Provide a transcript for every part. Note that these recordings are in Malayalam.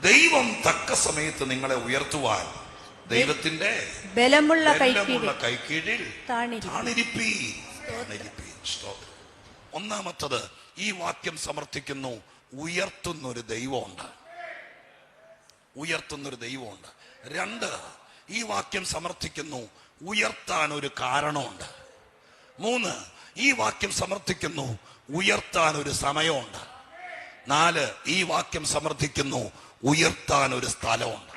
ദൈവം തക്ക സമയത്ത് നിങ്ങളെ ഉയർത്തുവാൻ ദൈവത്തിന്റെ ബലമുള്ള കൈക്കീഴിൽ. ഒന്നാമത്തത് ഈ വാക്യം സമർത്ഥിക്കുന്നു. ഉയർത്തുന്നൊരു ദൈവമുണ്ട്. ഉയർത്തുന്നൊരു ദൈവമുണ്ട്. രണ്ട് ഈ വാക്യം സമർത്ഥിക്കുന്നു. ഉയർത്താൻ ഒരു കാരണമുണ്ട്. മൂന്ന് ഈ വാക്യം സമർത്ഥിക്കുന്നു. ഉയർത്താൻ ഒരു സമയമുണ്ട്. നാല് ഈ വാക്യം സമർത്ഥിക്കുന്നു. ഉയർത്താൻ ഒരു സ്ഥലമുണ്ട്.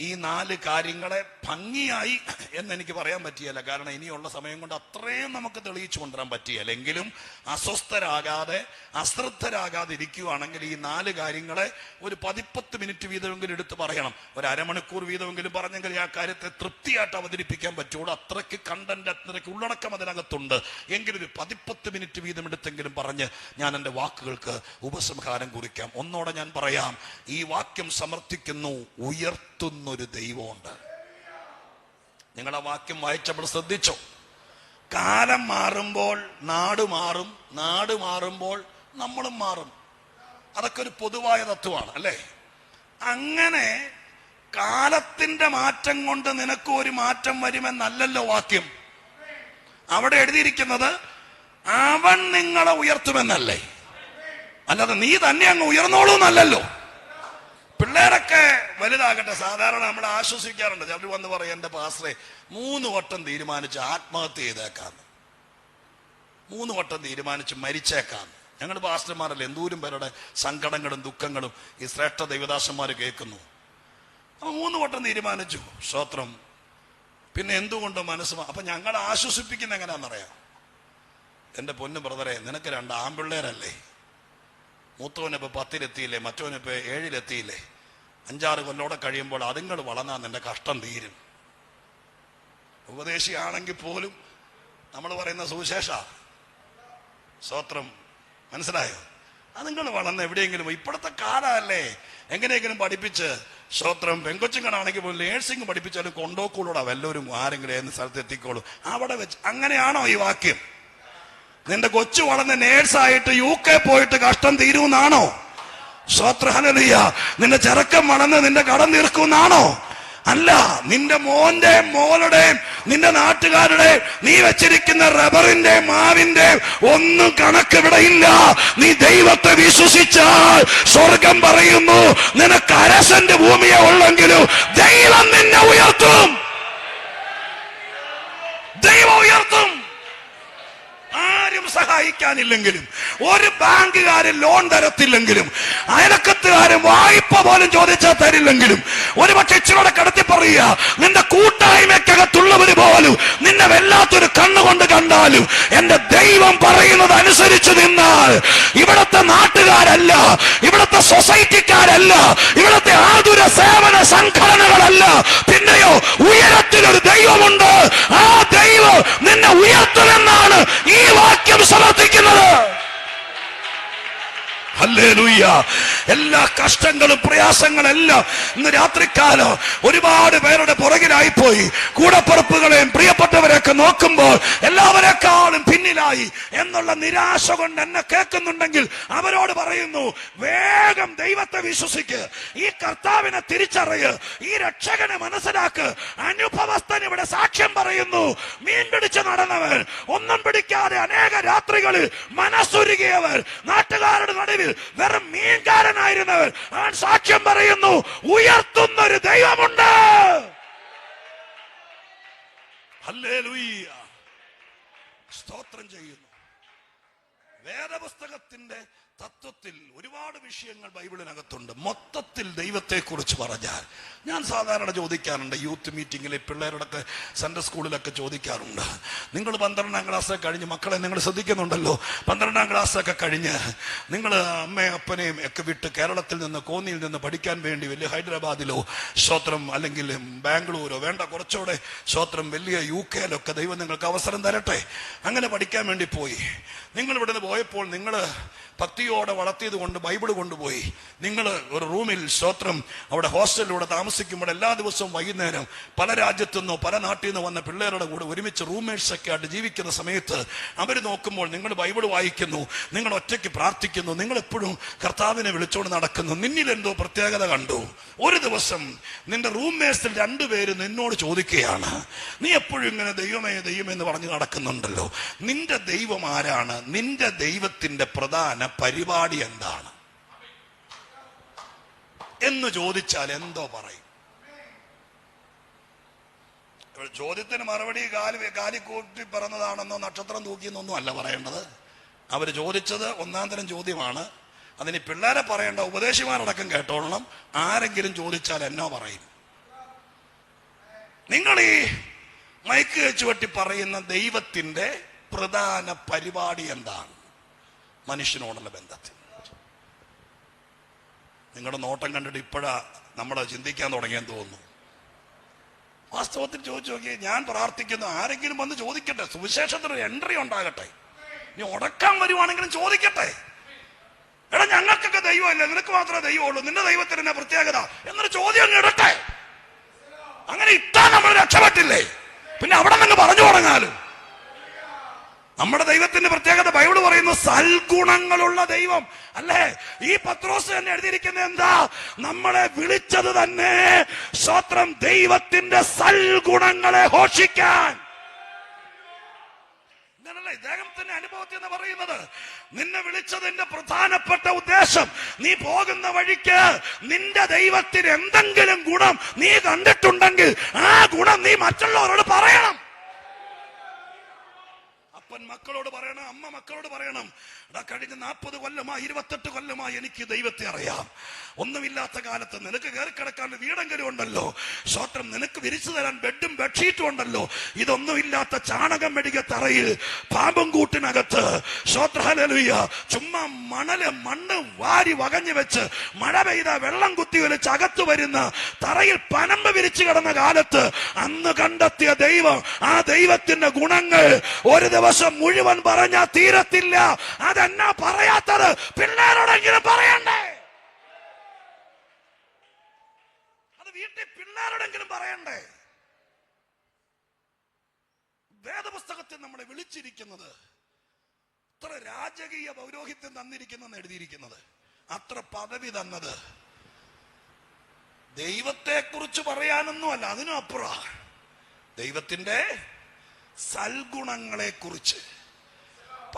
ഈ നാല് കാര്യങ്ങളെ ഭംഗിയായി എന്ന് എനിക്ക് പറയാൻ പറ്റിയല്ല. കാരണം ഇനിയുള്ള സമയം കൊണ്ട് അത്രയും നമുക്ക് തെളിയിച്ചു കൊണ്ടുവരാൻ പറ്റിയല്ല. എങ്കിലും അസ്വസ്ഥരാകാതെ അശ്രദ്ധരാകാതെ ഇരിക്കുകയാണെങ്കിൽ ഈ നാല് കാര്യങ്ങളെ ഒരു പതിപ്പത്ത് മിനിറ്റ് വീതമെങ്കിലും എടുത്ത് പറയണം. ഒരു അരമണിക്കൂർ വീതമെങ്കിലും പറഞ്ഞെങ്കിൽ ആ കാര്യത്തെ തൃപ്തിയായിട്ട് അവതരിപ്പിക്കാൻ പറ്റുള്ളൂ. അത്രയ്ക്ക് കണ്ടന്റ് അത്രയ്ക്ക് ഉള്ളടക്കം അതിനകത്തുണ്ട്. എങ്കിലും ഒരു പതിപ്പത്ത് മിനിറ്റ് വീതം എടുത്തെങ്കിലും പറഞ്ഞ് ഞാൻ എന്റെ വാക്കുകൾക്ക് ഉപസംഹാരം കുറിക്കാം. ഒന്നോടെ ഞാൻ പറയാം. ഈ വാക്യം സമർത്ഥിക്കുന്നു ഉയർത്തുന്നൊരു ദൈവമുണ്ട്. നിങ്ങളുടെ വാക്യം വായിച്ചപ്പോൾ ശ്രദ്ധിച്ചു? കാലം മാറുമ്പോൾ നാട് മാറും നാട് മാറുമ്പോൾ നമ്മളും മാറും. അതൊക്കെ ഒരു പൊതുവായ തത്വമാണ് അല്ലേ? അങ്ങനെ കാലത്തിന്റെ മാറ്റം കൊണ്ട് നിനക്ക് ഒരു മാറ്റം വരുമെന്നല്ലല്ലോ വാക്യം. അവിടെ എഴുതിയിരിക്കുന്നത് അവൻ നിങ്ങളെ ഉയർത്തുമെന്നല്ലേ? അല്ലാതെ നീ തന്നെ അങ്ങ് ഉയർന്നോളൂ എന്നല്ലല്ലോ പിള്ളേരൊക്കെ വലുതാകട്ടെ. സാധാരണ നമ്മൾ ആശ്വസിക്കാറുണ്ട്. അവർ വന്ന് പറയും എന്റെ പാസ്റ്ററെ മൂന്ന് വട്ടം തീരുമാനിച്ച് ആത്മഹത്യ ചെയ്തേക്കാന്ന് മൂന്ന് വട്ടം തീരുമാനിച്ച് മരിച്ചേക്കാന്ന് ഞങ്ങൾ പാസ്റ്റർമാരല്ല എന്തോരം പേരുടെ സങ്കടങ്ങളും ദുഃഖങ്ങളും ഈ ശ്രേഷ്ഠ ദൈവദാസന്മാർ കേൾക്കുന്നു. അപ്പൊ മൂന്ന് വട്ടം തീരുമാനിച്ചു. സ്തോത്രം പിന്നെ എന്തുകൊണ്ട് മനസ്സ് അപ്പൊ ഞങ്ങൾ ആശ്വസിപ്പിക്കുന്ന എങ്ങനെയാണെന്നറിയാം? എന്റെ പൊന്നു ബ്രദറെ നിനക്ക് രണ്ട് ആമ്പിള്ളേരല്ലേ മൂത്തവനിപ്പോ പത്തിലെത്തിയില്ലേ? മറ്റവനിപ്പോ ഏഴിലെത്തിയില്ലേ? അഞ്ചാറ് കൊല്ലോടെ കഴിയുമ്പോൾ അതുങ്ങൾ വളർന്നാൽ നിന്റെ കഷ്ടം തീരും. ഉപദേശിയാണെങ്കിൽ പോലും നമ്മൾ പറയുന്ന സുവിശേഷ സ്വത്രം മനസ്സിലായോ? അതുങ്ങൾ വളർന്ന് എവിടെയെങ്കിലും ഇപ്പോഴത്തെ കാലമല്ലേ എങ്ങനെയെങ്കിലും പഠിപ്പിച്ച് സ്വത്രം പെങ്കൊച്ചുങ്ങളാണെങ്കിൽ പോലും നേഴ്സിംഗ് പഠിപ്പിച്ചാലും കൊണ്ടോക്കൂടാ വല്ലവരും ആരെങ്കിലും ഏത് സ്ഥലത്ത് എത്തിക്കോളൂ. അവിടെ വെച്ച് അങ്ങനെയാണോ ഈ വാക്യം? നിന്റെ കൊച്ചു വളർന്ന് നേഴ്സായിട്ട് യു കെ പോയിട്ട് കഷ്ടം തീരുമെന്നാണോ സ്വത്രഹനലിയ നിന്റെ ചെറുക്കം വളർന്ന് നിന്റെ കടം തീർക്കുമെന്നാണോ അല്ല നിന്റെ മോന്റെ മോളുടെയും നിന്റെ നാട്ടുകാരുടെ നീ വെച്ചിരിക്കുന്ന റബറിന്റെ മാവിന്റെ ഒന്നും കണക്ക് ഇല്ല. നീ ദൈവത്തെ വിശ്വസിച്ചാൽ സ്വർഗം പറയുന്നു നിനക്ക് അരസന്റെ ഭൂമിയെ ഉള്ളെങ്കിലും ദൈവം നിന്നെ ഉയർത്തും. ദൈവം ഉയർത്തും. ആരും സഹായിക്കാനില്ലെങ്കിലും ഒരു ബാങ്കുകാരൻ ലോൺ തരത്തില്ലെങ്കിലും അയലക്കത്തുകാരൻ വായ്പ പോലും ചോദിച്ചാൽ തരില്ലെങ്കിലും ഒരു പക്ഷെ ഇച്ചിരൂടെ കടത്തി പറയുക നിന്റെ കൂട്ടായ്മക്കകത്തുള്ളവർ പോലും നിന്നെ വല്ലാത്തൊരു കണ്ണുകൊണ്ട് കണ്ടാലും എന്റെ ദൈവം പറയുന്നത് അനുസരിച്ച് നിന്നാൽ ഇവിടത്തെ നാട്ടുകാരല്ല ഇവിടത്തെ സൊസൈറ്റിക്കാരല്ല ഇവിടത്തെ ആതുര സേവന സംഘടനകളല്ല. പിന്നെയോ ഉയരത്തിലൊരു ദൈവമുണ്ട്. ആ ദൈവം നിന്നെ ഉയർത്തുമെന്നാണ് ഈ വാക്യം സമർത്ഥിക്കുന്നത് ഹല്ലേലൂയ എല്ലാ കഷ്ടങ്ങളും പ്രയാസങ്ങളെല്ലാം ഇന്ന് രാത്രിക്കാലം ഒരുപാട് പേരുടെ പുറകിലായി പോയി കൂടപ്പുറപ്പുകളെയും പ്രിയപ്പെട്ടവരെയൊക്കെ നോക്കുമ്പോൾ എല്ലാവരെക്കാളും പിന്നിലായി എന്നുള്ള നിരാശ കൊണ്ട് എന്നെ കേൾക്കുന്നുണ്ടെങ്കിൽ അവരോട് പറയുന്നു വേഗം ദൈവത്തെ വിശ്വസിക്ക്. ഈ കർത്താവിനെ തിരിച്ചറിയ്. ഈ രക്ഷകനെ മനസ്സിലാക്ക്. അനുഭവസ്ഥൻ ഇവിടെ സാക്ഷ്യം പറയുന്നു. മീൻ പിടിച്ച് നടന്നവർ ഒന്നും പിടിക്കാതെ അനേക രാത്രികളിൽ മനസ്സുരുകിയവർ നാട്ടുകാരുടെ നടുവിൽ വെറും മീൻകാരനായിരുന്നവർ ആ സാക്ഷ്യം പറയുന്നു ഉയർത്തുന്ന ഒരു ദൈവമുണ്ട്. സ്തോത്രം ചെയ്യുന്നു വേദപുസ്തകത്തിന്റെ തത്വത്തിൽ ഒരുപാട് വിഷയങ്ങൾ ബൈബിളിനകത്തുണ്ട്. മൊത്തത്തിൽ ദൈവത്തെക്കുറിച്ച് പറഞ്ഞാൽ ഞാൻ സാധാരണ ചോദിക്കാറുണ്ട്. യൂത്ത് മീറ്റിങ്ങിൽ പിള്ളേരോടൊക്കെ സെൻട്രൽ സ്കൂളിലൊക്കെ ചോദിക്കാറുണ്ട്. നിങ്ങൾ പന്ത്രണ്ടാം ക്ലാസ് കഴിഞ്ഞ് മക്കളെ നിങ്ങൾ ശ്രദ്ധിക്കുന്നുണ്ടല്ലോ? പന്ത്രണ്ടാം ക്ലാസ് ഒക്കെ കഴിഞ്ഞ് നിങ്ങൾ അമ്മയും അപ്പനെയും ഒക്കെ വിട്ട് കേരളത്തിൽ നിന്ന് കോന്നിയിൽ നിന്ന് പഠിക്കാൻ വേണ്ടി വലിയ ഹൈദരാബാദിലോ ശ്രോത്രം അല്ലെങ്കിൽ ബാംഗ്ലൂരോ വേണ്ട കുറച്ചുകൂടെ ശ്രോത്രം വലിയ യു കെയിലൊക്കെ ദൈവം നിങ്ങൾക്ക് അവസരം തരട്ടെ. അങ്ങനെ പഠിക്കാൻ വേണ്ടി പോയി. നിങ്ങൾ ഇവിടുന്ന് പോയപ്പോൾ നിങ്ങൾ ഭക്തി ഭക്തിയോടെ വളർത്തിയത് കൊണ്ട് ബൈബിൾ കൊണ്ടുപോയി. നിങ്ങൾ ഒരു റൂമിൽ സ്തോത്രം അവിടെ ഹോസ്റ്റലിലൂടെ താമസിക്കുമ്പോൾ എല്ലാ ദിവസവും വൈകുന്നേരം പല രാജ്യത്തു നിന്നോ പല നാട്ടിൽ നിന്നോ വന്ന പിള്ളേരുടെ കൂടെ ഒരുമിച്ച് റൂംമേറ്റ്സ് ഒക്കെ ആയിട്ട് ജീവിക്കുന്ന സമയത്ത് അവർ നോക്കുമ്പോൾ നിങ്ങൾ ബൈബിൾ വായിക്കുന്നു നിങ്ങൾ ഒറ്റയ്ക്ക് പ്രാർത്ഥിക്കുന്നു നിങ്ങൾ എപ്പോഴും കർത്താവിനെ വിളിച്ചോണ്ട് നടക്കുന്നു. നിന്നിൽ എന്തോ പ്രത്യേകത കണ്ടു. ഒരു ദിവസം നിന്റെ റൂംമേറ്റ്സിൽ രണ്ടുപേര് നിന്നോട് ചോദിക്കുകയാണ്. നീ എപ്പോഴും ഇങ്ങനെ ദൈവമേ ദൈവമേ എന്ന് പറഞ്ഞ് നടക്കുന്നുണ്ടല്ലോ. നിന്റെ ദൈവം ആരാണ്? നിന്റെ ദൈവത്തിന്റെ പ്രധാന പരിപാടി എന്താണ്? എന്ന് ചോദിച്ചാൽ എന്തോ പറയും. ചോദ്യത്തിന് മറുപടി കാലി കാലി കൂട്ടി പറഞ്ഞതാണെന്നോ നക്ഷത്രം തൂക്കിയെന്നൊന്നും അല്ല പറയേണ്ടത്. അവർ ചോദിച്ചത് ഒന്നാം തരം ചോദ്യമാണ്. അതിന് പിള്ളേരെ പറയേണ്ട ഉപദേശിമാരടക്കം കേട്ടോളണം. ആരെങ്കിലും ചോദിച്ചാൽ എന്നോ പറയും. നിങ്ങൾ ഈ മൈക്ക് വെച്ചുവട്ടി പറയുന്ന ദൈവത്തിന്റെ പ്രധാന പരിപാടി എന്താണ്? മനുഷ്യനോടുള്ള ബന്ധത്തിൽ. നിങ്ങളുടെ നോട്ടം കണ്ടിട്ട് ഇപ്പോഴാ നമ്മളെ ചിന്തിക്കാൻ തുടങ്ങിയെന്ന് തോന്നുന്നു. വാസ്തവത്തിൽ ചോദിച്ചു നോക്കി ഞാൻ പ്രാർത്ഥിക്കുന്നു ആരെങ്കിലും വന്ന് ചോദിക്കട്ടെ സുവിശേഷത്തിന് എൻട്രി ഉണ്ടാകട്ടെ. നീ ഉടക്കാൻ വരുവാണെങ്കിലും ചോദിക്കട്ടെ. എടാ ഞങ്ങൾക്കൊക്കെ ദൈവമല്ല? നിനക്ക് മാത്രമേ ദൈവമുള്ളൂ. നിന്റെ ദൈവത്തിന് തന്നെ പ്രത്യേകത? എന്നൊരു ചോദ്യം ഇടട്ടെ. അങ്ങനെ ഇട്ടാൽ നമ്മൾ രക്ഷപ്പെട്ടില്ലേ? പിന്നെ അവിടെ നിന്ന് പറഞ്ഞു തുടങ്ങാലും? നമ്മുടെ ദൈവത്തിന്റെ പ്രത്യേകത ബൈബിൾ പറയുന്നു സൽഗുണങ്ങളുള്ള ദൈവം. അല്ലേ? ഈ പത്രോസ് തന്നെ എഴുതിയിരിക്കുന്നത് എന്താ? നമ്മളെ വിളിച്ചത് തന്നെ സ്വത്രം ദൈവത്തിന്റെ സൽഗുണങ്ങളെ ഘോഷിക്കാൻ. ഇങ്ങനല്ല? ഇദ്ദേഹത്തിന്റെ അനുഭവത്തിൽ എന്ന് പറയുന്നത് നിന്നെ വിളിച്ചതിന്റെ പ്രധാനപ്പെട്ട ഉദ്ദേശം. നീ പോകുന്ന വഴിക്ക് നിന്റെ ദൈവത്തിന് എന്തെങ്കിലും ഗുണം നീ കണ്ടിട്ടുണ്ടെങ്കിൽ ആ ഗുണം നീ മറ്റുള്ളവരോട് പറയണം. മക്കളോട് പറയണം അമ്മ മക്കളോട് പറയണം. എടാ കഴിഞ്ഞ നാൽപ്പത് കൊല്ലമായി ഇരുപത്തെട്ട് കൊല്ലമായി എനിക്ക് ദൈവത്തെ അറിയാം. ഒന്നുമില്ലാത്ത കാലത്ത് നിനക്ക് കയറി കിടക്കാൻ വീടെങ്കിലും ഉണ്ടല്ലോ. സ്വത്രം നിനക്ക് വിരിച്ചു തരാൻ ബെഡും ബെഡ്ഷീറ്റും ഉണ്ടല്ലോ. ഇതൊന്നുമില്ലാത്ത ചാണകം മെടിക തറയിൽ പാമ്പും കൂട്ടിനകത്ത്. സ്വത്രഹലലുയ്യ ചുമ്മാ മണൽ മണ്ണ് വാരി വകഞ്ഞു വെച്ച് മഴ പെയ്ത വെള്ളം കുത്തി വലിച്ച് അകത്ത് വരുന്ന തറയിൽ പനമ്പ് വിരിച്ചു കിടന്ന കാലത്ത് അന്ന് കണ്ടെത്തിയ ദൈവം ആ ദൈവത്തിന്റെ ഗുണങ്ങൾ ഒരു ദിവസം മുഴുവൻ പറഞ്ഞാ തീരത്തില്ല. അതെന്നാ പറയാത്തത്? പിള്ളേരോടെങ്കിലും പറയണ്ടേ? അത് വീട്ടിൽ പിള്ളേരോടെങ്കിലും പറയണ്ടേ? വേദപുസ്തകത്തിൽ നമ്മളെ വിളിച്ചിരിക്കുന്നത് ഇത്ര രാജകീയ പൗരോഹിത്യം തന്നിരിക്കുന്നെന്ന് എഴുതിയിരിക്കുന്നത്. അത്ര പദവി തന്നത്. ദൈവത്തെ കുറിച്ച് പറയാനൊന്നും അല്ല അതിനും അപ്പുറ ദൈവത്തിന്റെ സൽഗുണങ്ങളെ കുറിച്ച്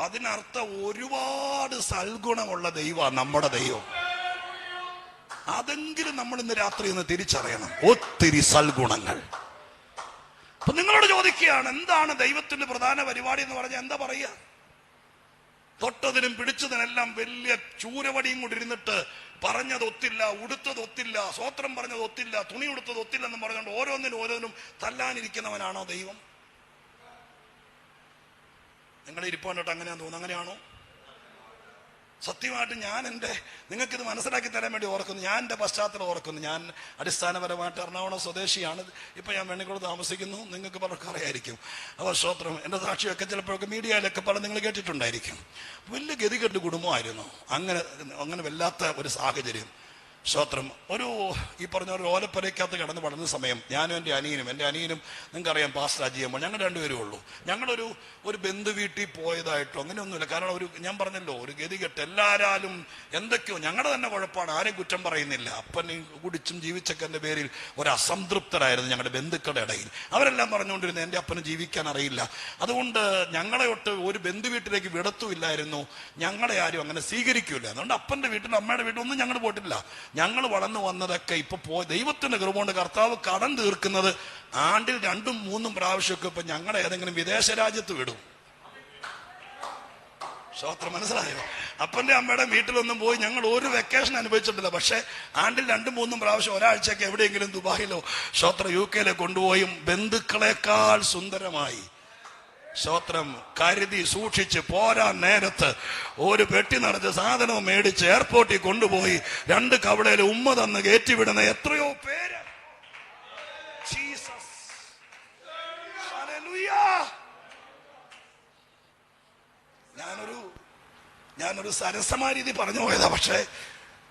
അതിനർത്ഥം ഒരുപാട് സൽഗുണമുള്ള ദൈവമാണ് നമ്മുടെ ദൈവം. അതെങ്കിലും നമ്മൾ ഇന്ന് രാത്രി ഒന്ന് തിരിച്ചറിയണം. ഒത്തിരി സൽഗുണങ്ങൾ. അപ്പൊ നിങ്ങളോട് ചോദിക്കുകയാണ് എന്താണ് ദൈവത്തിന്റെ പ്രധാന പരിപാടി എന്ന് പറഞ്ഞാൽ എന്താ പറയുക? തൊട്ടതിനും പിടിച്ചതിനെല്ലാം വലിയ ചൂരവടിയും കൂടി ഇരുന്നിട്ട് പറഞ്ഞത് ഒത്തില്ല ഉടുത്തത് ഒത്തില്ല സ്വോത്രം പറഞ്ഞത് ഒത്തില്ല തുണി ഉടുത്തത് ഒത്തില്ലെന്ന് പറഞ്ഞുകൊണ്ട് ഓരോന്നിനും ഓരോന്നും തല്ലാനിരിക്കുന്നവനാണോ ദൈവം? നിങ്ങൾ ഇരിപ്പോണ്ടിട്ട് അങ്ങനെയാന്ന് തോന്നുന്നു. അങ്ങനെയാണോ? സത്യമായിട്ട് ഞാൻ എന്റെ നിങ്ങൾക്കിത് മനസ്സിലാക്കി തരാൻ വേണ്ടി ഓർക്കുന്നു. ഞാൻ എന്റെ പശ്ചാത്തലം ഓർക്കുന്നു. ഞാൻ അടിസ്ഥാനപരമായിട്ട് എറണാകുളം സ്വദേശിയാണ്. ഇപ്പം ഞാൻ വെണ്ണിക്കുളം താമസിക്കുന്നു. നിങ്ങൾക്ക് പലർക്കും അറിയായിരിക്കും. അപ്പോൾ ശ്രോത്രം എന്റെ സാക്ഷിയൊക്കെ ചിലപ്പോഴൊക്കെ മീഡിയയിലൊക്കെ പല നിങ്ങൾ കേട്ടിട്ടുണ്ടായിരിക്കും. വലിയ ഗതികെട്ട് കുടുംബമായിരുന്നു. അങ്ങനെ അങ്ങനെ വല്ലാത്ത ഒരു സാഹചര്യം. സ്തോത്രം ഒരു ഈ പറഞ്ഞ ഒരു ഓലപ്പലയ്ക്കകത്ത് കിടന്ന് വളർന്ന സമയം ഞാനും എന്റെ അനിയനും എന്റെ അനിയനും നിങ്ങൾക്കറിയാം പാസ്റ്റർ അജിയമ്മ ഞങ്ങൾ രണ്ടുപേരും ഉള്ളൂ. ഞങ്ങളൊരു ഒരു ബന്ധു വീട്ടിൽ പോയതായിട്ടോ അങ്ങനെയൊന്നുമില്ല. കാരണം ഒരു ഞാൻ പറഞ്ഞല്ലോ ഒരു ഗതികെട്ട് എല്ലാരാലും എന്തൊക്കെയോ ഞങ്ങളുടെ തന്നെ കുഴപ്പമാണ് ആരും കുറ്റം പറയുന്നില്ല. അപ്പനെ കുടിച്ചും ജീവിച്ചൊക്കെ എന്റെ പേരിൽ ഒരു അസംതൃപ്തരായിരുന്നു ഞങ്ങളുടെ ബന്ധുക്കളുടെ ഇടയിൽ. അവരെല്ലാം പറഞ്ഞുകൊണ്ടിരുന്നത് എന്റെ അപ്പന് ജീവിക്കാൻ അറിയില്ല. അതുകൊണ്ട് ഞങ്ങളെ ഒട്ട് ഒരു ബന്ധു വീട്ടിലേക്ക് വിടത്തുമില്ലായിരുന്നു. ഞങ്ങളെ ആരും അങ്ങനെ സ്വീകരിക്കില്ല അതുകൊണ്ട് അപ്പന്റെ വീട്ടിലും അമ്മയുടെ വീട്ടിലൊന്നും ഞങ്ങൾ പോയിട്ടില്ല. ഞങ്ങൾ വളർന്നു വന്നതൊക്കെ ഇപ്പൊ ദൈവത്തിന്റെ കൃപകൊണ്ട് കർത്താവ് കടം തീർക്കുന്നത് ആണ്ടിൽ രണ്ടും മൂന്നും പ്രാവശ്യമൊക്കെ ഇപ്പൊ ഞങ്ങളെ ഏതെങ്കിലും വിദേശ രാജ്യത്ത് വിടും. ശ്രോത്രം മനസ്സിലായോ? അപ്പന്റെ അമ്മയുടെ വീട്ടിലൊന്നും പോയി ഞങ്ങൾ ഒരു വെക്കേഷൻ അനുഭവിച്ചിട്ടില്ല. പക്ഷേ ആണ്ടിൽ രണ്ടും മൂന്നും പ്രാവശ്യം ഒരാഴ്ചയൊക്കെ എവിടെയെങ്കിലും ദുബായിലോ ശ്രോത്ര യു കെയിലോ കൊണ്ടുപോയും ബന്ധുക്കളെക്കാൾ സുന്ദരമായി. ശ്രോത്രം കരുതി സൂക്ഷിച്ച് പോരാൻ നേരത്ത്. ഒരു പെട്ടി നിറച്ച് സാധനം മേടിച്ച് എയർപോർട്ടിൽ കൊണ്ടുപോയി രണ്ട് കവളയിൽ ഉമ്മ തന്ന് കയറ്റിവിടുന്ന എത്രയോ പേര്. ഞാനൊരു ഞാനൊരു സരസമായ രീതി പറഞ്ഞു പോയതാ പക്ഷേ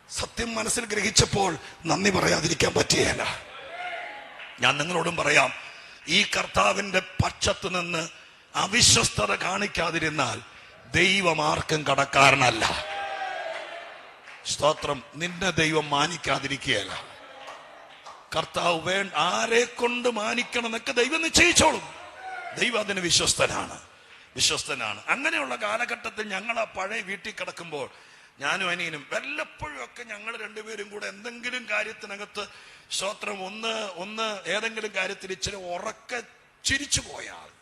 സത്യം മനസ്സിൽ ഗ്രഹിച്ചപ്പോൾ നന്ദി പറയാതിരിക്കാൻ പറ്റിയല്ല ഞാൻ നിങ്ങളോടും പറയാം ഈ കർത്താവിന്റെ പക്ഷത്ത് നിന്ന് അവിശ്വസ്തത കാണിക്കാതിരുന്നാൽ ദൈവം ആർക്കും കടക്കാരനല്ല. സ്തോത്രം നിന്നെ ദൈവം മാനിക്കാതിരിക്കുകയല്ല. കർത്താവ് വേ ആരെ കൊണ്ട് മാനിക്കണം എന്നൊക്കെ ദൈവം നിശ്ചയിച്ചോളും. ദൈവം അതിന് വിശ്വസ്തനാണ്. വിശ്വസ്തനാണ്. അങ്ങനെയുള്ള കാലഘട്ടത്തിൽ ഞങ്ങൾ ആ പഴയ വീട്ടിൽ കിടക്കുമ്പോൾ ഞാനും അനിയനും വല്ലപ്പോഴും ഒക്കെ ഞങ്ങൾ രണ്ടുപേരും കൂടെ എന്തെങ്കിലും കാര്യത്തിനകത്ത് സ്തോത്രം ഒന്ന് ഒന്ന് ഏതെങ്കിലും കാര്യത്തിൽ ഇച്ചിരി ഉറക്കെ ചിരിച്ചു പോയാൽ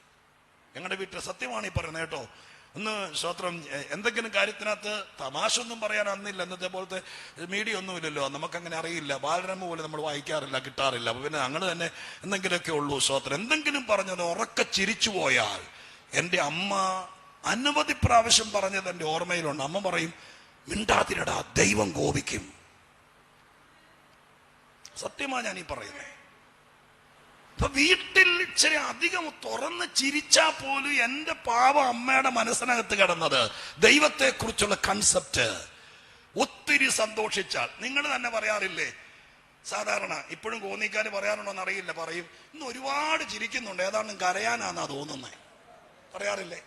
ഞങ്ങളുടെ വീട്ടിൽ സത്യമാണ് ഈ പറയുന്നത് കേട്ടോ. ഒന്ന് ശ്രോത്രം എന്തെങ്കിലും കാര്യത്തിനകത്ത് തമാശ ഒന്നും പറയാൻ അന്നില്ല. എന്നത്തെ പോലത്തെ മീഡിയ ഒന്നുമില്ലല്ലോ. നമുക്കങ്ങനെ അറിയില്ല. ബാലരമ പോലെ നമ്മൾ വായിക്കാറില്ല കിട്ടാറില്ല. അപ്പൊ പിന്നെ ഞങ്ങൾ തന്നെ എന്തെങ്കിലുമൊക്കെ ഉള്ളൂ ശ്രോത്രം. എന്തെങ്കിലും പറഞ്ഞത് ഉറക്കെ ചിരിച്ചു പോയാൽ എന്റെ അമ്മ അനവധി പ്രാവശ്യം പറഞ്ഞത് എന്റെ ഓർമ്മയിലുണ്ട്. അമ്മ പറയും മിണ്ടാതിരടാ ദൈവം കോപിക്കും. സത്യമാണ് ഞാൻ ഈ പറയുന്നത്. അപ്പൊ വീട്ടിൽ ഇച്ചിരി അധികം തുറന്ന് ചിരിച്ചാ പോലും എന്റെ പാവ അമ്മയുടെ മനസ്സിനകത്ത് കിടന്നത് ദൈവത്തെ കുറിച്ചുള്ള കൺസെപ്റ്റ് ഒത്തിരി സന്തോഷിച്ചാൽ. നിങ്ങൾ തന്നെ പറയാറില്ലേ? സാധാരണ ഇപ്പോഴും കോന്നിക്കാർ പറയാറുണ്ടോ എന്നറിയില്ല. പറയും ഇന്ന് ഒരുപാട് ചിരിക്കുന്നുണ്ട്. ഏതാണ്ടും കരയാനാന്നാ തോന്നുന്നത് പറയാറില്ലേ?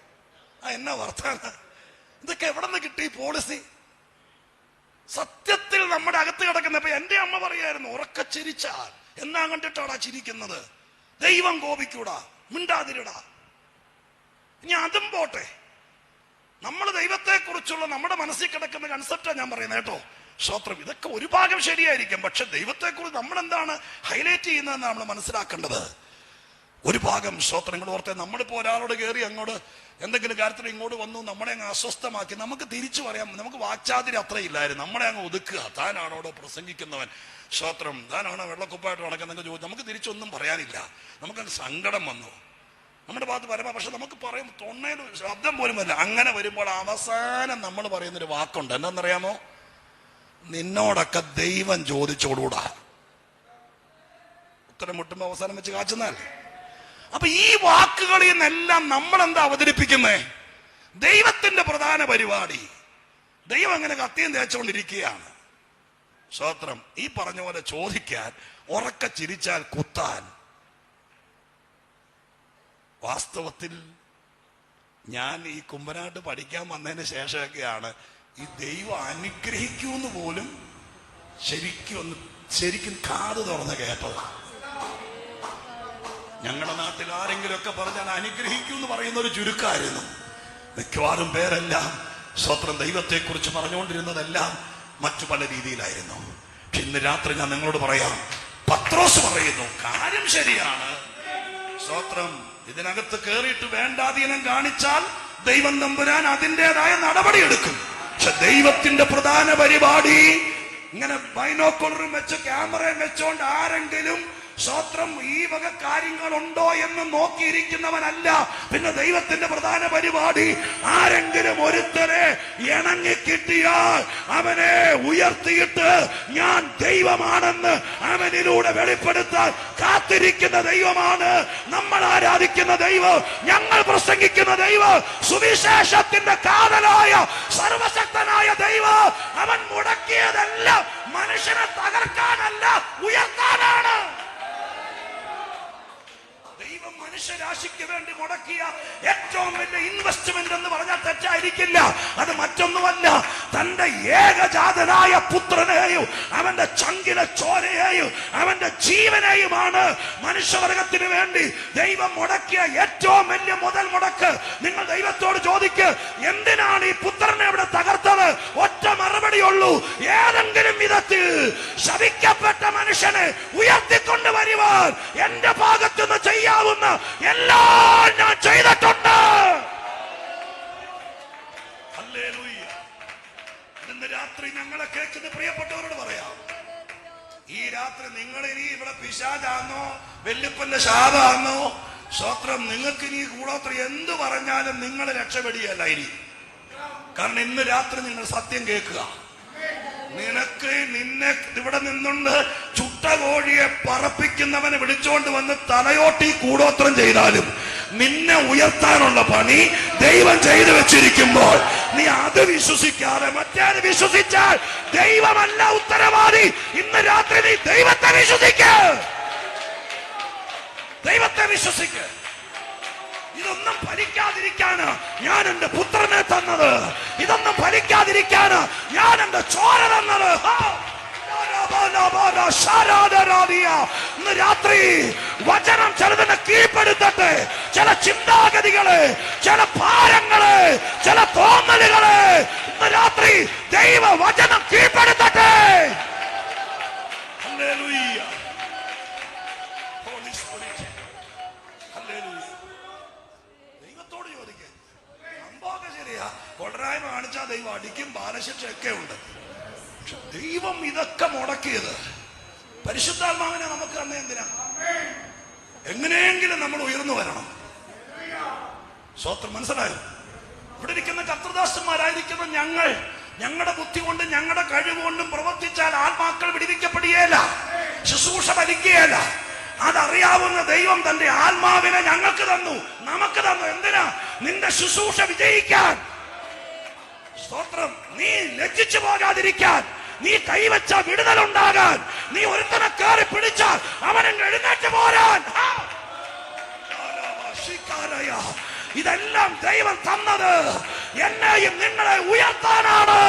ആ എന്നാ വർത്താന? ഇതൊക്കെ എവിടെ നിന്ന് കിട്ടി പോളിസി സത്യത്തിൽ നമ്മുടെ അകത്ത് കിടക്കുന്ന ഇപ്പൊ എന്റെ അമ്മ പറയായിരുന്നു ഉറക്ക ചിരിച്ചാൽ. എന്നാ കണ്ടിട്ടാടാ ചിരിക്കുന്നത്? ദൈവം കോപിക്കൂടാ മിണ്ടാതിരിടാ. ഇനി അതും പോട്ടെ. നമ്മൾ ദൈവത്തെക്കുറിച്ചുള്ള നമ്മുടെ മനസ്സിൽ കിടക്കുന്ന കൺസെപ്റ്റാണ് ഞാൻ പറയുന്നത് കേട്ടോ. സ്തോത്രം ഇതൊക്കെ ഒരു ഭാഗം ശരിയായിരിക്കും പക്ഷെ ദൈവത്തെക്കുറിച്ച് നമ്മൾ എന്താണ് ഹൈലൈറ്റ് ചെയ്യുന്നതെന്ന് നമ്മൾ മനസ്സിലാക്കേണ്ടത്. ഒരു ഭാഗം സ്തോത്രങ്ങൾ ഓർത്തെ നമ്മളിപ്പോ ഒരാളോട് കയറി അങ്ങോട്ട് എന്തെങ്കിലും കാര്യത്തിൽ ഇങ്ങോട്ട് വന്നു നമ്മളെ അങ്ങ് അസ്വസ്ഥമാക്കി നമുക്ക് തിരിച്ചു പറയാം. നമുക്ക് വാച്ചാതിരി അത്രയില്ലായിരുന്നു. നമ്മളെ അങ്ങ് ഒതുക്കുക. താനാണോ അവിടെ പ്രസംഗിക്കുന്നവൻ. സ്തോത്രം താനാണോ വെള്ളക്കുപ്പായിട്ട് നടക്കുന്നതൊക്കെ ചോദിച്ചു. നമുക്ക് തിരിച്ചൊന്നും പറയാനില്ല. നമുക്ക് സങ്കടം വന്നു. നമ്മുടെ ഭാഗത്ത് പറയുമ്പോൾ പക്ഷെ നമുക്ക് പറയും തൊണ്ണയിൽ ശബ്ദം പോലും വരില്ല. അങ്ങനെ വരുമ്പോൾ അവസാനം നമ്മൾ പറയുന്നൊരു വാക്കുണ്ട്. എന്താണെന്നറിയാമോ? നിന്നോടൊക്കെ ദൈവം ചോദിച്ചോടുകൂടാ. ഉത്തരം മുട്ടുമ്പോ അവസാനം വെച്ച് കാച്ചുന്നതല്ലേ? അപ്പൊ ഈ വാക്കുകളിൽ നിന്നെല്ലാം നമ്മൾ എന്താ അവതരിപ്പിക്കുന്നേ? ദൈവത്തിന്റെ പ്രധാന പരിപാടി. ദൈവം അങ്ങനെ കത്തിയും തേച്ചുകൊണ്ടിരിക്കുകയാണ്. സ്വത്രം ഈ പറഞ്ഞ പോലെ ചോദിക്കാൻ ഉറക്ക ചിരിച്ചാൽ കുത്താൻ. വാസ്തവത്തിൽ ഞാൻ ഈ കുമ്പനാട്ട് പഠിക്കാൻ വന്നതിന് ശേഷമൊക്കെയാണ് ഈ ദൈവം അനുഗ്രഹിക്കൂന്ന് പോലും ശരിക്കും ഒന്ന് ശരിക്കും കാത് തുറന്ന് കേട്ടത് ഞങ്ങളുടെ നാട്ടിൽ ആരെങ്കിലുമൊക്കെ പറഞ്ഞാൽ അനുഗ്രഹിക്കൂ എന്ന് പറയുന്ന ഒരു ചുരുക്കായിരുന്നു. മിക്കവാറും പേരെല്ലാം സ്വത്രം ദൈവത്തെക്കുറിച്ച് പറഞ്ഞുകൊണ്ടിരുന്നതെല്ലാം മറ്റു പല രീതിയിലായിരുന്നു. പക്ഷെ ഇന്ന് രാത്രി ഞാൻ നിങ്ങളോട് പറയാം പത്രോസ് പറയുന്നു കാര്യം ശരിയാണ്. സ്വത്രം ഇതിനകത്ത് കയറിയിട്ട് വേണ്ടാധീനം കാണിച്ചാൽ ദൈവം നമ്പുരാൻ അതിന്റെതായ നടപടിയെടുക്കും. പക്ഷെ ദൈവത്തിന്റെ പ്രധാന പരിപാടി ഇങ്ങനെ ബൈനോക്കുളറും വെച്ച് ക്യാമറയും വെച്ചോണ്ട് ആരെങ്കിലും സ്വത്രം ഈ വക കാര്യങ്ങളുണ്ടോ എന്ന് നോക്കിയിരിക്കുന്നവനല്ല. പിന്നെ ദൈവത്തിന്റെ പ്രധാന പരിപാടി ആരെങ്കിലും ഒരുത്തരെ ഇണങ്ങി കിട്ടിയാൽ അവനെ ഉയർത്തിയിട്ട് ഞാൻ ദൈവമാണെന്ന് അവനിലൂടെ വെളിപ്പെടുത്താൻ കാത്തിരിക്കുന്ന ദൈവമാണ്. നമ്മൾ ആരാധിക്കുന്ന ദൈവം ഞങ്ങൾ പ്രസംഗിക്കുന്ന ദൈവം സുവിശേഷത്തിന്റെ കാതലായ സർവശക്തനായ ദൈവം. അവൻ മുടക്കിയതെല്ലാം മനുഷ്യനെ തകർക്കാനല്ല ഉയർത്താനാണ് ദൈവം മനുഷ്യരാശിക്ക് വേണ്ടി മുടക്കിയ ഏറ്റവും വലിയ ഇൻവെസ്റ്റ്മെന്റ് എന്ന് പറഞ്ഞാൽ തെറ്റായിരിക്കില്ല. അത് മറ്റൊന്നുമല്ല. തന്റെ ഏകജാതനായ പുത്രനെയും അവന്റെ ചങ്കിലെ ചോരയെയും അവന്റെ ജീവനെയുമാണ് മനുഷ്യവർഗത്തിന് വേണ്ടി ദൈവം മുടക്കിയ ഏറ്റവും വലിയ മുതൽ മുടക്ക്. നിങ്ങൾ ദൈവത്തോട് ചോദിക്ക് എന്തിനാണ് ഈ പുത്രനെ ഇവിടെ തകർത്തത്? ഒറ്റ മറുപടിയുള്ളൂ ഏതെങ്കിലും വിധത്തിൽ ശവിക്കപ്പെട്ട മനുഷ്യനെ ഉയർത്തിക്കൊണ്ട് വരുവാൻ എന്റെ ഭാഗത്തുനിന്ന് ചെയ്യാവുന്ന എല്ലാം ഞാൻ ചെയ്തിട്ടുണ്ട്. ഇന്ന് രാത്രി ഞങ്ങളെ കേൾക്കുന്ന പ്രിയപ്പെട്ടവരോട് പറയാം. ഈ രാത്രി നിങ്ങൾ ഇനി ഇവിടെ പിശാചാന്നോ വെല്ലുപ്പന്റെ ശാപാന്നോ സ്വത്രം നിങ്ങൾക്ക് ഇനി കൂടോത്ര എന്ത് പറഞ്ഞാലും നിങ്ങൾ രക്ഷപ്പെടുകയല്ല ഇനി. കാരണം ഇന്ന് രാത്രി നിങ്ങൾ സത്യം കേൾക്കുക. നിനക്ക് നിന്നെ ഇവിടെ നിന്നുണ്ട് ചുട്ട കോഴിയെ പറപ്പിക്കുന്നവനെ വിളിച്ചുകൊണ്ട് വന്ന് തലയോട്ടി കൂടോത്രം ചെയ്താലും നിന്നെ ഉയർത്താനുള്ള പണി ദൈവം ചെയ്തു വെച്ചിരിക്കുമ്പോൾ നീ അത് വിശ്വസിക്കാതെ മറ്റേത് വിശ്വസിച്ചാൽ ദൈവമല്ല ഉത്തരവാദി. ഇന്ന് രാത്രി നീ ദൈവത്തെ വിശ്വസിക്ക. ദൈവത്തെ വിശ്വസിക്ക. ഇതൊന്നും ഫലിക്കാതിരിക്കാന് ഞാൻ എന്റെ പുത്രനെ തന്നത്. ഇതൊന്നും ഫലിക്കാതിരിക്കാന് ഞാൻ എന്റെ ചോര തന്നത്. രാത്രി വചനം ചിലതിനെ കീഴ്പ്പെടുത്തട്ടെ. ചില ചിന്താഗതികൾ ചില ഭാരങ്ങൾ ചില തോന്നലുകൾ ഇന്ന് രാത്രി ദൈവ വചനം കീഴ്പ്പെടുത്തട്ടെ. Hallelujah. കൊടരായ്മ കാണിച്ചാൽ ദൈവം അടിക്കും ബാലശിക്ഷയൊക്കെ ഉണ്ട്. പക്ഷെ ദൈവം ഇതൊക്കെ മുടക്കിയത് പരിശുദ്ധാത്മാവിനെ നമുക്ക് തന്നെ എന്തിനാ? എങ്ങനെയെങ്കിലും നമ്മൾ ഉയർന്നു വരണം. സ്വത്രം മനസ്സിലായോ? ഇവിടെ ഇരിക്കുന്ന കർത്തദാസന്മാരായിരിക്കുന്ന ഞങ്ങൾ ഞങ്ങളുടെ ബുദ്ധി കൊണ്ട് ഞങ്ങളുടെ കഴിവ് കൊണ്ടും പ്രവർത്തിച്ചാൽ ആത്മാക്കൾ വിടിവിക്കപ്പെടുകയല്ല ശുശ്രൂഷ ഭരിക്കുകയല്ല അതറിയാവുന്ന ദൈവം തന്റെ ആത്മാവിനെ ഞങ്ങൾക്ക് തന്നു നമുക്ക് തന്നു. എന്തിനാ? നിന്റെ ശുശ്രൂഷ വിജയിക്കാൻ. സ്തോത്രം. നീ ലജ്ജിച്ചു പോകാതിരിക്കാൻ. നീ കൈവച്ച വിടുതൽ ഉണ്ടാകാൻ നീ ഒരുത്തനെ കയറി പിടിച്ചാൽ അവനെ എഴുന്നേറ്റ് പോരാൻ. ഇതെല്ലാം ദൈവം തന്നത് എന്നെയും നിങ്ങളെ ഉയർത്താനാണ്.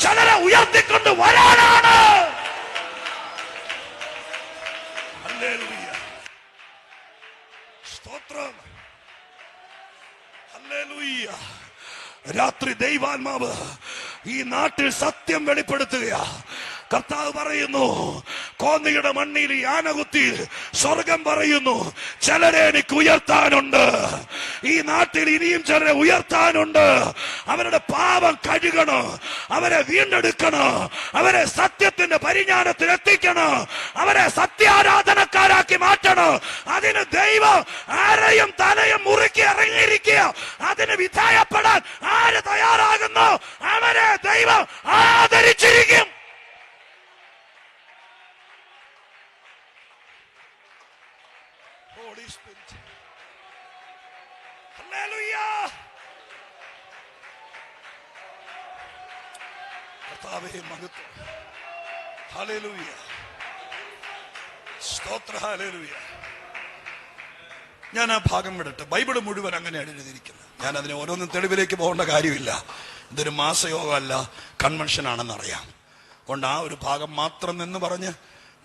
ചിലരെ ഉയർത്തിക്കൊണ്ട് വരാനാണ്. സ്തോത്രം. ഹല്ലേലൂയ. രാത്രി ദൈവാത്മാവ് ഈ നാട്ടിൽ സത്യം വെളിപ്പെടുത്തുകയാ. കർത്താവ് പറയുന്നു കോന്നിയുടെ മണ്ണിൽ ഈ ആനകുത്തി സ്വർഗം പറയുന്നു ചിലരെ എനിക്ക് ഉയർത്താനുണ്ട്. ഈ നാട്ടിൽ ഇനിയും ചിലരെ ഉയർത്താനുണ്ട്. അവരുടെ പാപം കഴുകണം. അവരെ വീണ്ടെടുക്കണം. അവരെ സത്യത്തിന്റെ പരിജ്ഞാനത്തിൽ എത്തിക്കണം. അവരെ സത്യാരാധനക്കാരാക്കി മാറ്റണം. അതിന് ദൈവം ആരെയും തലയും മുറുക്കി ഇറങ്ങിയിരിക്കുക. അതിന് വിധേയപ്പെടാൻ ആര് തയ്യാറാകുന്നു? അവരെ ദൈവം ആദരിച്ചിരിക്കും. Hallelujah. കർത്താവേ മഹത്വം. ഹല്ലേലൂയ. സ്തോത്ര ഹല്ലേലൂയ. ഞാൻ ആ ഭാഗം വിടട്ടെ. ബൈബിൾ മുഴുവൻ അങ്ങനെയാണ് എഴുതിയിരിക്കുന്നത്. ഞാൻ അതിനെ ഓരോന്നും തെളിവിലേക്ക് പോകേണ്ട കാര്യമില്ല. ഇതൊരു മാസയോഗമല്ല ആണെന്നറിയാം അതുകൊണ്ട് ആ ഒരു ഭാഗം മാത്രം എന്ന് പറഞ്ഞ്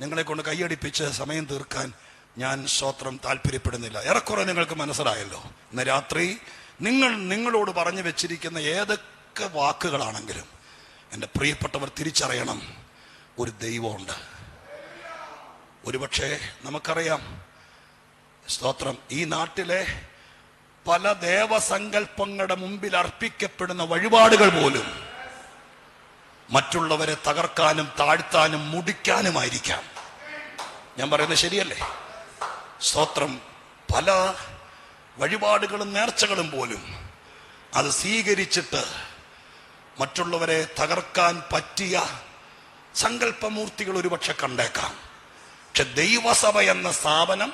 നിങ്ങളെ കൊണ്ട് കൈയടിപ്പിച്ച് സമയം തീർക്കാൻ ഞാൻ സ്വത്രം താല്പര്യപ്പെടുന്നില്ല. ഏറെക്കുറെ നിങ്ങൾക്ക് മനസ്സിലായല്ലോ. ഇന്ന് രാത്രി നിങ്ങൾ നിങ്ങളോട് പറഞ്ഞു വെച്ചിരിക്കുന്ന ഏതൊക്കെ വാക്കുകളാണെങ്കിലും എന്റെ പ്രിയപ്പെട്ടവർ തിരിച്ചറിയണം ഒരു ദൈവമുണ്ട്. ഒരുപക്ഷെ നമുക്കറിയാം സ്തോത്രം ഈ നാട്ടിലെ പല ദേവസങ്കല്പങ്ങളുടെ മുമ്പിൽ അർപ്പിക്കപ്പെടുന്ന വഴിപാടുകൾ പോലും മറ്റുള്ളവരെ തകർക്കാനും താഴ്ത്താനും മുടിക്കാനുമായിരിക്കാം. ഞാൻ പറയുന്നത് ശരിയല്ലേ? സ്തോത്രം പല വഴിപാടുകളും നേർച്ചകളും പോലും അത് സ്വീകരിച്ചിട്ട് മറ്റുള്ളവരെ തകർക്കാൻ പറ്റിയ സങ്കല്പമൂർത്തികൾ ഒരുപക്ഷെ കണ്ടേക്കാം. പക്ഷെ ദൈവസഭ എന്ന സ്ഥാപനം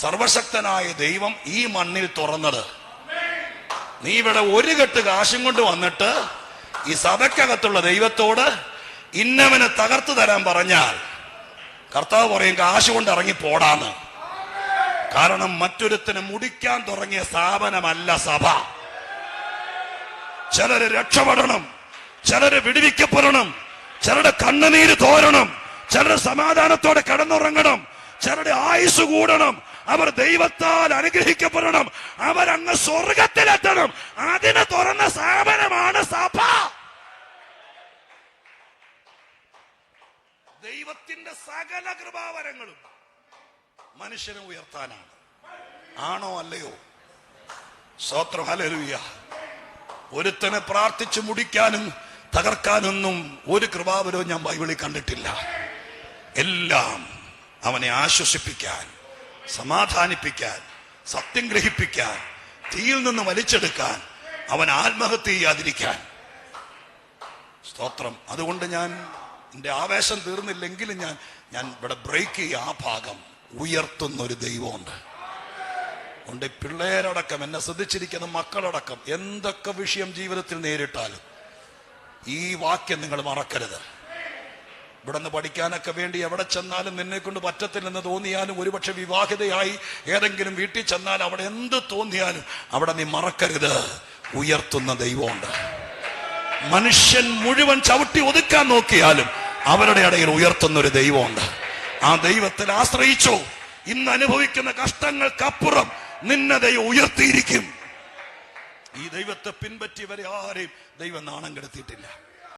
സർവശക്തനായ ദൈവം ഈ മണ്ണിൽ തുറന്നത്. നീ ഇവിടെ ഒരു കെട്ട് കാശും കൊണ്ട് വന്നിട്ട് ഈ സഭയ്ക്കകത്തുള്ള ദൈവത്തോട് ഇന്നവനെ തകർത്തു തരാൻ പറഞ്ഞാൽ കർത്താവ് പറയും കാശ് കൊണ്ട് ഇറങ്ങി പോടാന്ന്. കാരണം മറ്റൊരുത്തിന് മുടിക്കാൻ തുടങ്ങിയ സ്ഥാപനമല്ല സഭ. ചിലര് രക്ഷപ്പെടണം ചിലര് വിടുവിക്കപ്പെടണം ചിലരുടെ കണ്ണുനീര് തോരണം ചിലർ സമാധാനത്തോടെ കിടന്നുറങ്ങണം ചിലരുടെ ആയുസ് കൂടണം അവർ ദൈവത്താൽ അനുഗ്രഹിക്കപ്പെടണം അവരങ്ങ് സ്വർഗത്തിലെത്തണം അതിനെ തുറന്ന സ്ഥാപനമാണ് സഭ. ദൈവത്തിന്റെ സകല കൃപാവരങ്ങളും മനുഷ്യനെ ഉയർത്താനാണ്. ആണോ അല്ലയോ? സ്വത്രം ഹലലുയ ഒരുത്തനെ പ്രാർത്ഥിച്ചു മുടിക്കാനും തകർക്കാനൊന്നും ഒരു കൃപാവരവും ഞാൻ ബൈബിളിൽ കണ്ടിട്ടില്ല. എല്ലാം അവനെ ആശ്വസിപ്പിക്കാൻ സമാധാനിപ്പിക്കാൻ സത്യം ഗ്രഹിപ്പിക്കാൻ തീയിൽ നിന്ന് വലിച്ചെടുക്കാൻ അവൻ ആത്മഹത്യ ചെയ്യാതിരിക്കാൻ. സ്തോത്രം. അതുകൊണ്ട് ഞാൻ എന്റെ ആവേശം തീർന്നില്ലെങ്കിലും ഞാൻ ഞാൻ ഇവിടെ ബ്രേക്ക് ചെയ്യുക ആ ഭാഗം ഉയർത്തുന്നൊരു ദൈവമുണ്ട്. ഉണ്ട്. പിള്ളേരടക്കം എന്നെ ശ്രദ്ധിച്ചിരിക്കുന്ന മക്കളടക്കം എന്തൊക്കെ വിഷയം ജീവിതത്തിൽ നേരിട്ടാലും ഈ വാക്യം നിങ്ങൾ മറക്കരുത്. ഇവിടെ നിന്ന് പഠിക്കാനൊക്കെ വേണ്ടി എവിടെ ചെന്നാലും നിന്നെ കൊണ്ട് പറ്റത്തില്ലെന്ന് തോന്നിയാലും ഒരുപക്ഷെ വിവാഹിതയായി ഏതെങ്കിലും വീട്ടിൽ ചെന്നാൽ അവിടെ എന്ത് തോന്നിയാലും അവിടെ നീ മറക്കരുത്. ഉയർത്തുന്ന ദൈവമുണ്ട്. മനുഷ്യൻ മുഴുവൻ ചവിട്ടി ഒതുക്കാൻ നോക്കിയാലും അവരുടെ ഇടയിൽ ഉയർത്തുന്ന ഒരു ദൈവമുണ്ട്. ആ ദൈവത്തിൽ ആശ്രയിച്ചോ. ഇന്ന് അനുഭവിക്കുന്ന കഷ്ടങ്ങൾക്കപ്പുറം നിന്നെ ദൈവം ഉയർത്തിയിരിക്കും. ഈ ദൈവത്തെ പിൻപറ്റിയവരെ ആരെയും ദൈവം നാണം കെടുത്തിയിട്ടില്ല.